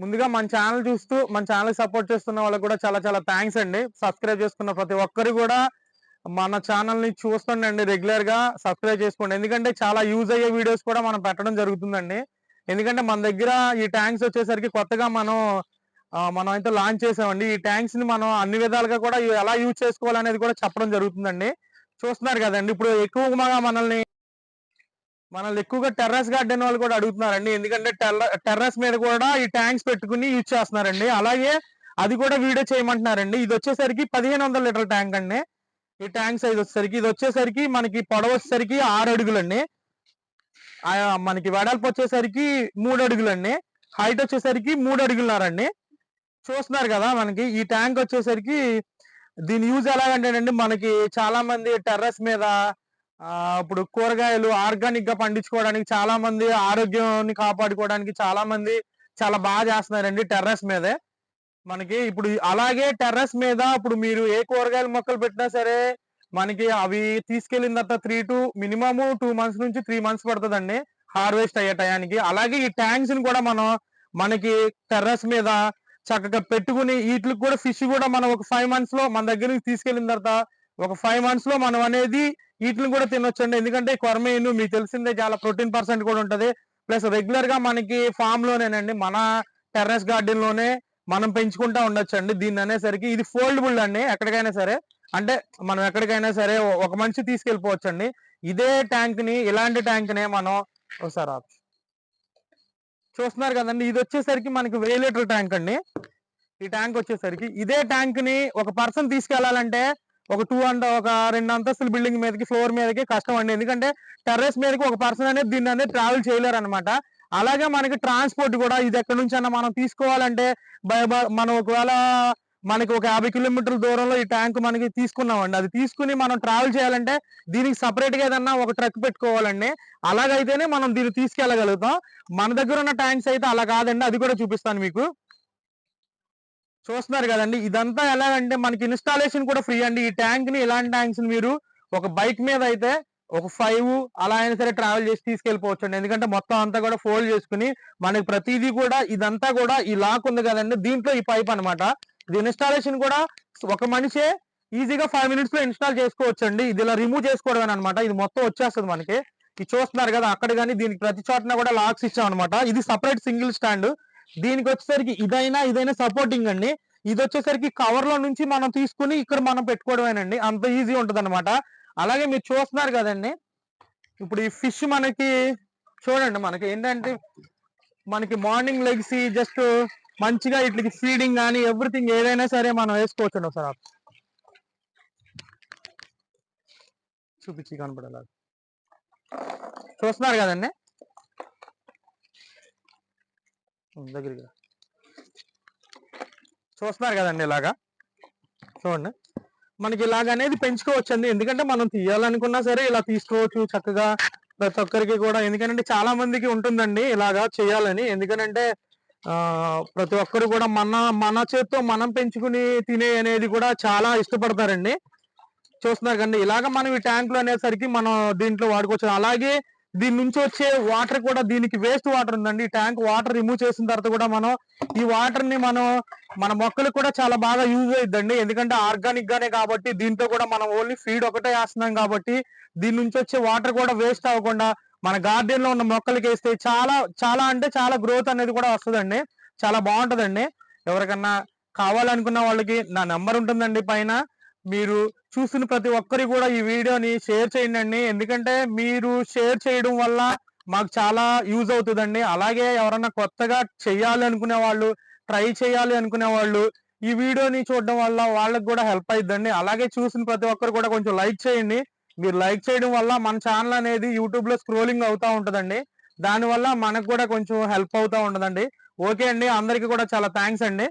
ముందుగా మన ఛానల్ చూస్తూ మన ఛానల్ సపోర్ట్ చేస్తున్న వాళ్ళకి కూడా చాలా చాలా థ్యాంక్స్ అండి. సబ్స్క్రైబ్ చేసుకున్న ప్రతి ఒక్కరు కూడా మన ఛానల్ని చూస్తుండండి రెగ్యులర్గా సబ్స్క్రైబ్ చేసుకోండి. ఎందుకంటే చాలా యూజ్ అయ్యే వీడియోస్ కూడా మనం పెట్టడం జరుగుతుందండి. ఎందుకంటే మన దగ్గర ఈ ట్యాంక్స్ వచ్చేసరికి కొత్తగా మనం మనం అయితే లాంచ్ చేసామండి. ఈ ట్యాంక్స్ని మనం అన్ని విధాలుగా కూడా ఎలా యూజ్ చేసుకోవాలనేది కూడా చెప్పడం జరుగుతుందండి. చూస్తున్నారు కదండి. ఇప్పుడు ఎక్కువగా మనల్ని మనల్ని ఎక్కువగా టెర్రస్ గార్డెన్ వాళ్ళు కూడా అడుగుతున్నారండి. ఎందుకంటే టెర్రస్ మీద కూడా ఈ ట్యాంక్స్ పెట్టుకుని యూజ్ చేస్తున్నారండి. అలాగే అది కూడా వీడియో చేయమంటున్నారండి. ఇది వచ్చేసరికి పదిహేను వందల లీటర్ ట్యాంక్ అండి. ఈ ట్యాంక్ సైజ్ వచ్చేసరికి ఇది వచ్చేసరికి మనకి పొడవ వచ్చేసరికి ఆరు అడుగులండి. మనకి వెడల్పు వచ్చేసరికి మూడు అడుగులండి. హైట్ వచ్చేసరికి మూడు అడుగులున్నారండి చూస్తున్నారు కదా మనకి ఈ ట్యాంక్ వచ్చేసరికి దీని యూజ్ ఎలాగంటేనండి మనకి చాలా మంది టెర్రస్ మీద ఇప్పుడు కూరగాయలు ఆర్గానిక్గా పండించుకోవడానికి చాలా మంది ఆరోగ్యాన్ని కాపాడుకోవడానికి చాలా మంది చాలా బాగా చేస్తున్నారండి టెర్రస్ మీదే. మనకి ఇప్పుడు అలాగే టెర్రస్ మీద ఇప్పుడు మీరు ఏ కూరగాయల మొక్కలు పెట్టినా సరే మనకి అవి తీసుకెళ్ళిన తర్వాత three to minimum two months నుంచి త్రీ మంత్స్ పడుతుందండి హార్వెస్ట్ అయ్యే టయానికి. అలాగే ఈ ట్యాంక్స్ని కూడా మనం మనకి టెర్రస్ మీద చక్కగా పెట్టుకుని వీటికి కూడా ఫిష్ కూడా మనం ఒక ఫైవ్ మంత్స్లో మన దగ్గర నుంచి తీసుకెళ్ళిన తర్వాత ఒక ఫైవ్ మంత్స్లో మనం అనేది వీటిని కూడా తినొచ్చండి. ఎందుకంటే కొరమేను మీకు తెలిసిందే చాలా ప్రోటీన్ పర్సెంట్ కూడా ఉంటది. ప్లస్ రెగ్యులర్గా మనకి ఫామ్ లోనేనండి మన టెర్రస్ గార్డెన్లోనే మనం పెంచుకుంటా ఉండొచ్చండి దీన్ని అనేసరికి. ఇది ఫోల్డబుల్ అండి ఎక్కడికైనా సరే. అంటే మనం ఎక్కడికైనా సరే ఒక మనిషి తీసుకెళ్ళిపోవచ్చండి. ఇదే ట్యాంక్ని ఇలాంటి ట్యాంక్ నే మనం ఒకసారి చూస్తున్నారు కదండి. ఇది వచ్చేసరికి మనకి వెయ్యి లీటర్ ట్యాంక్ అండి. ఈ ట్యాంక్ వచ్చేసరికి ఇదే ట్యాంక్ని ఒక పర్సన్ తీసుకెళ్ళాలంటే ఒక టూ అండ్ ఒక రెండు అంతస్తుల బిల్డింగ్ మీదకి ఫ్లోర్ మీదకి కష్టం అండి. ఎందుకంటే టెర్రస్ మీదకి ఒక పర్సన్ అనేది దీన్ని అనేది ట్రావెల్ చేయలేరు అనమాట అలాగే మనకి ట్రాన్స్పోర్ట్ కూడా ఇది ఎక్కడి నుంచి అన్నా మనం తీసుకోవాలంటే బై- మనం ఒకవేళ మనకి ఒక యాభై కిలోమీటర్ల దూరంలో ఈ ట్యాంక్ మనకి తీసుకున్నామండి. అది తీసుకుని మనం ట్రావెల్ చేయాలంటే దీనికి సపరేట్గా ఏదన్నా ఒక ట్రక్ పెట్టుకోవాలండి. అలాగైతేనే మనం దీన్ని తీసుకెళ్ళగలుగుతాం. మన దగ్గర ఉన్న ట్యాంక్స్ అయితే అలా కాదండి. అది కూడా చూపిస్తాను మీకు. చూస్తున్నారు కదండి. ఇదంతా ఎలాగంటే మనకి ఇన్స్టాలేషన్ కూడా ఫ్రీ అండి. ఈ ట్యాంక్ని ఇలాంటి ట్యాంక్స్ మీరు ఒక బైక్ మీద అయితే ఒక ఫైవ్ అలా అయినా సరే ట్రావెల్ చేసి తీసుకెళ్ళిపోవచ్చు అండి ఎందుకంటే మొత్తం అంతా కూడా ఫోల్డ్ చేసుకుని మనకి ప్రతిదీ కూడా ఇదంతా కూడా ఈ లాక్ ఉంది కదండి. దీంట్లో ఈ పైప్ అన్నమాట. ఇది ఇన్స్టాలేషన్ కూడా ఒక మనిషే ఈజీగా ఫైవ్ మినిట్స్లో ఇన్స్టాల్ చేసుకోవచ్చు అండి ఇది ఇలా రిమూవ్ చేసుకోవడం అనమాట ఇది మొత్తం వచ్చేస్తుంది మనకి. ఇది చూస్తున్నారు కదా అక్కడ కానీ దీనికి ప్రతి చోటన కూడా లాక్స్ ఇచ్చాం అనమాట ఇది సపరేట్ సింగిల్ స్టాండ్ దీనికి వచ్చేసరికి ఇదైనా ఇదైనా సపోర్టింగ్ అండి. ఇది వచ్చేసరికి కవర్లో నుంచి మనం తీసుకుని ఇక్కడ మనం పెట్టుకోవడమేనండి. అంత ఈజీ ఉంటది అలాగే మీరు చూస్తున్నారు కదండి. ఇప్పుడు ఈ ఫిష్ మనకి చూడండి మనకి ఏంటంటే మనకి మార్నింగ్ లెగ్సి జస్ట్ మంచిగా ఇట్లకి ఫీడింగ్ కానీ ఎవ్రీథింగ్ ఏదైనా సరే మనం వేసుకోవచ్చు ఒకసారి. చూపించి కనపడాలి. చూస్తున్నారు కదండి. దగ్గరికి చూస్తున్నారు కదండి ఇలాగా? చూడండి. మనకి ఇలాగ అనేది పెంచుకోవచ్చు అండి ఎందుకంటే మనం తీయాలనుకున్నా సరే ఇలా తీసుకోవచ్చు చక్కగా ప్రతి ఒక్కరికి కూడా. ఎందుకంటే చాలా మందికి ఉంటుందండి ఇలాగా చేయాలని. ఎందుకంటే ప్రతి ఒక్కరు కూడా మన మన చేత్తో మనం పెంచుకుని తినే అనేది కూడా చాలా ఇష్టపడతారండి. చూస్తున్నారు కండి ఇలాగ మనం ఈ ట్యాంకులు అనేసరికి మనం దీంట్లో వాడుకోవచ్చు. అలాగే దీని నుంచి వచ్చే వాటర్ కూడా దీనికి వేస్ట్ వాటర్ ఉందండి. ట్యాంక్ వాటర్ రిమూవ్ చేసిన తర్వాత కూడా మనం ఈ వాటర్ని మనం మన మొక్కలకు కూడా చాలా బాగా యూజ్ అవుతుందండి ఎందుకంటే ఆర్గానిక్ గానే కాబట్టి దీంతో కూడా మనం ఓన్లీ ఫీడ్ ఒకటే వేస్తున్నాం కాబట్టి దీని నుంచి వచ్చే వాటర్ కూడా వేస్ట్ అవ్వకుండా మన గార్డెన్లో ఉన్న మొక్కలకి వేస్తే చాలా చాలా అంటే చాలా గ్రోత్ అనేది కూడా వస్తుందండి. చాలా బాగుంటుందండి. ఎవరికన్నా కావాలనుకున్న వాళ్ళకి నా నెంబర్ ఉంటుందండి పైన. మీరు చూస్తున్న ప్రతి ఒక్కరి కూడా ఈ వీడియోని షేర్ చేయండి ఎందుకంటే మీరు షేర్ చేయడం వల్ల మాకు చాలా యూజ్ అవుతుందండి. అలాగే ఎవరన్నా కొత్తగా చేయాలి అనుకునే వాళ్ళు ట్రై చేయాలి అనుకునే వాళ్ళు ఈ వీడియోని చూడడం వల్ల వాళ్ళకి కూడా హెల్ప్ అయిద్దండి. అలాగే చూసిన ప్రతి ఒక్కరు కూడా కొంచెం లైక్ చేయండి. మీరు లైక్ చేయడం వల్ల మన ఛానల్ అనేది యూట్యూబ్లో స్క్రోలింగ్ అవుతా ఉంటుందండి. దానివల్ల మనకు కూడా కొంచెం హెల్ప్ అవుతా ఉంటుందండి. ఓకే అండి. అందరికీ కూడా చాలా థ్యాంక్స్ అండి.